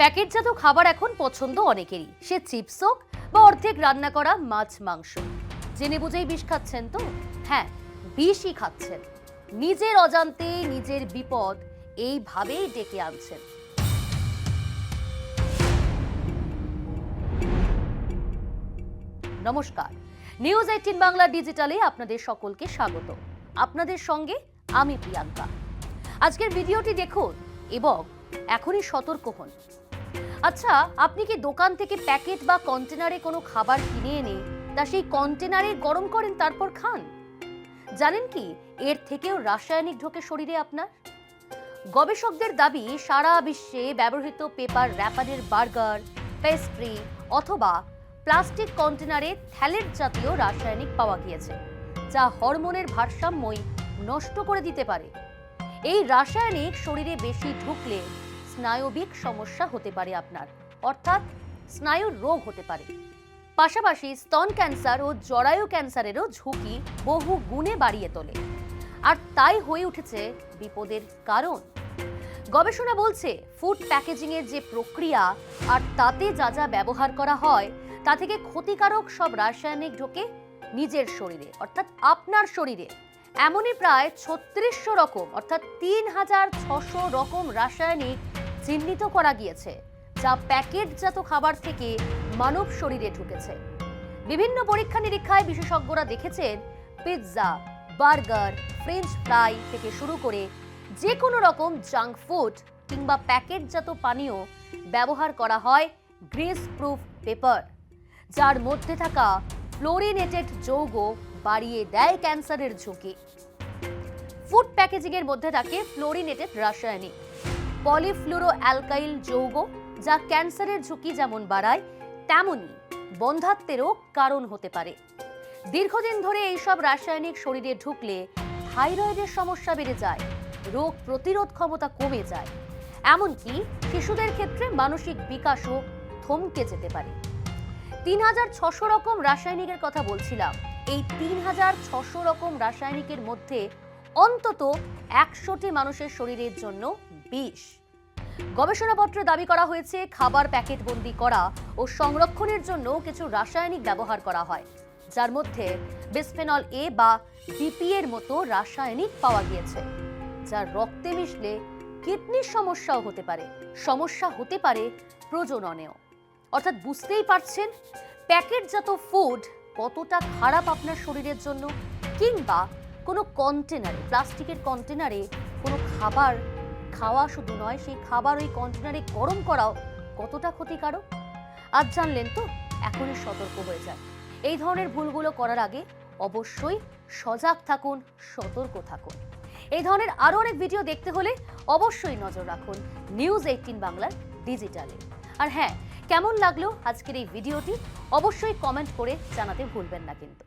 প্যাকেটজাত খাবার এখন পছন্দ অনেকেরই। সে চিপস হোক বা অর্ধেক রান্না করা মাছ, মাংস। জেনে বুঝেই বিষ খাচ্ছেন তো? হ্যাঁ বিষই খাচ্ছেন। নিজের অজান্তে নিজের বিপদ এইভাবেই ডেকে আনছেন। নমস্কার। নিউজ এইটিন বাংলা ডিজিটালে আপনাদের সকলকে স্বাগত। আপনাদের সঙ্গে আমি প্রিয়াঙ্কা। আজকের ভিডিওটি দেখুন এবং এখনই সতর্ক হন। আচ্ছা আপনি কি দোকান থেকে প্যাকেট বা কন্টেনারে কোনো খাবার কিনে এনে তা সেই কন্টেনারে গরম করেন, তারপর খান? জানেন কি, এর থেকেও রাসায়নিক ঢোকে শরীরে আপনার? গবেষকদের দাবি, সারা বিশ্বে ব্যবহৃত পেপার র্যাপারের বার্গার, পেস্ট্রি অথবা প্লাস্টিক কন্টেনারে থ্যালেট জাতীয় রাসায়নিক পাওয়া গিয়েছে, যা হরমোনের ভারসাম্যই নষ্ট করে দিতে পারে। এই রাসায়নিক শরীরে বেশি ঢুকলে স্নায়বিক সমস্যা হতে পারে আপনার, অর্থাৎ স্নায়ুর রোগ হতে পারে। পাশাপাশি স্তন ক্যান্সার ও জরায়ু ক্যান্সারেরও ঝুঁকি বহু গুণে বাড়িয়ে তোলে। আর তাই হয়ে উঠেছে বিপদের কারণ। গবেষণা বলছে, ফুড প্যাকেজিং এর যে প্রক্রিয়া আর তাতে যা যা ব্যবহার করা হয়, তা থেকে ক্ষতিকারক সব রাসায়নিক ঢোকে নিজের শরীরে, অর্থাৎ আপনার শরীরে। এমনই প্রায় ছত্রিশশো রকম, অর্থাৎ তিন হাজার ছশো রকম রাসায়নিক চিহ্নিত করা গিয়েছে, যা প্যাকেটজাত খাবার থেকে মানব শরীরে ঢুকেছে। বিভিন্ন পরীক্ষা নিরীক্ষায় বিশেষজ্ঞরা দেখেছেন, পিৎজা, বার্গার, ফ্রেঞ্চ ফ্রাই থেকে শুরু করে যে কোনো রকম জাঙ্ক ফুড কিংবা প্যাকেটজাত পানীয় ব্যবহার করা হয় গ্রিস প্রুফ পেপার, যার মধ্যে থাকা ফ্লোরিনেটেড যৌগ বাড়িয়ে দেয় ক্যান্সারের ঝুঁকি। ফুড প্যাকেজিং এর মধ্যে থাকে ফ্লোরিনেটেড রাসায়নিক। পলিফ্লুরো অ্যালকাইল যৌগ, যা ক্যান্সারের ঝুঁকি যেমন বাড়ায়, তেমনি বন্ধাত্বেরও কারণ হতে পারে। দীর্ঘদিন ধরে এইসব রাসায়নিক শরীরে ঢুকলে থাইরয়েডের সমস্যা বেড়ে যায়, রোগ প্রতিরোধ ক্ষমতা কমে যায়। এমনকি শিশুদের ক্ষেত্রে মানসিক বিকাশও থমকে যেতে পারে। তিন হাজার ছশো রকম রাসায়নিকের কথা বলছিলাম। এই তিন হাজার ছশো রকম রাসায়নিকের মধ্যে অন্তত একশোটি মানুষের শরীরের জন্য বিষ। গবেষণাপত্রে দাবি করা হয়েছে, খাবার প্যাকেট বন্দি করা ও সংরক্ষণের জন্য কিছু রাসায়নিক ব্যবহার করা হয়, যার মধ্যে বিসফেনল এ বা বিপি এর মতো রাসায়নিক পাওয়া গিয়েছে যা রক্তে মিশলে কিডনির সমস্যাও হতে পারে। সমস্যা হতে পারে প্রজননেও। অর্থাৎ বুঝতেই পারছেন, প্যাকেটজাত ফুড কতটা খারাপ আপনার শরীরের জন্য, কিংবা কোনো কন্টেনারে, প্লাস্টিকের কন্টেনারে কোনো খাবার খাওয়া শুধু নয়, সেই খাবার ওই কন্টেনারে গরম করাও কতটা ক্ষতিকারক? আজ জানলেন তো, এখনই সতর্ক হয়ে যান। এই ধরনের ভুলগুলো করার আগে অবশ্যই সজাগ থাকুন, সতর্ক থাকুন। এই ধরনের আরও অনেক ভিডিও দেখতে হলে অবশ্যই নজর রাখুন নিউজ এইটিন বাংলার ডিজিটালে। আর হ্যাঁ কেমন লাগল আজকের এই ভিডিওটি অবশ্যই কমেন্ট করে জানাতে ভুলবেন না কিন্তু।